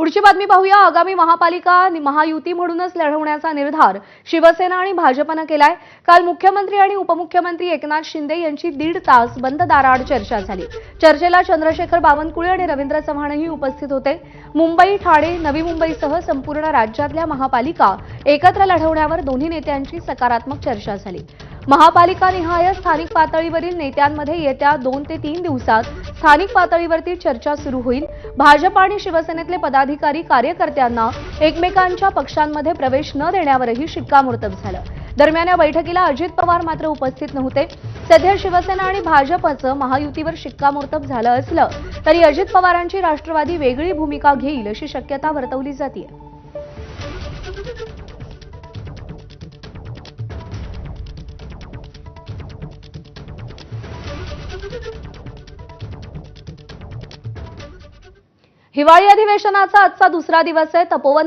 पुढची बातमी पाहूया. आगामी महापालिका महायुती म्हणूनच लढवण्याचा निर्धार शिवसेना आणि भाजपनं केलाय. काल मुख्यमंत्री आणि उपमुख्यमंत्री एकनाथ शिंदे यांची दीड तास बंद दाराआड चर्चा झाली. चर्चेला चंद्रशेखर बावनकुळे आणि रवींद्र चव्हाणही उपस्थित होते. मुंबई ठाणे नवी मुंबईसह संपूर्ण राज्यातल्या महापालिका एकत्र लढवण्यावर दोन्ही नेत्यांची सकारात्मक चर्चा झाली. महापालिका निहाय स्थानिक पातळीवरील नेत्यांमध्ये येत्या दोन ते तीन दिवसात स्थानिक पातळीवरती चर्चा सुरू होईल. भाजप आणि शिवसेनेतले पदाधिकारी कार्यकर्त्यांना एकमेकांच्या पक्षांमध्ये प्रवेश न देण्यावरही शिक्कामोर्तब झालं. दरम्यान या बैठकीला अजित पवार मात्र उपस्थित नव्हते. सध्या शिवसेना आणि भाजपचं महायुतीवर शिक्कामोर्तब झालं असलं तरी अजित पवारांची राष्ट्रवादी वेगळी भूमिका घेईल अशी शक्यता वर्तवली जाते हिवाळी अधिवेशनाचा आजचा दुसरा दिवस आहे. तपोवन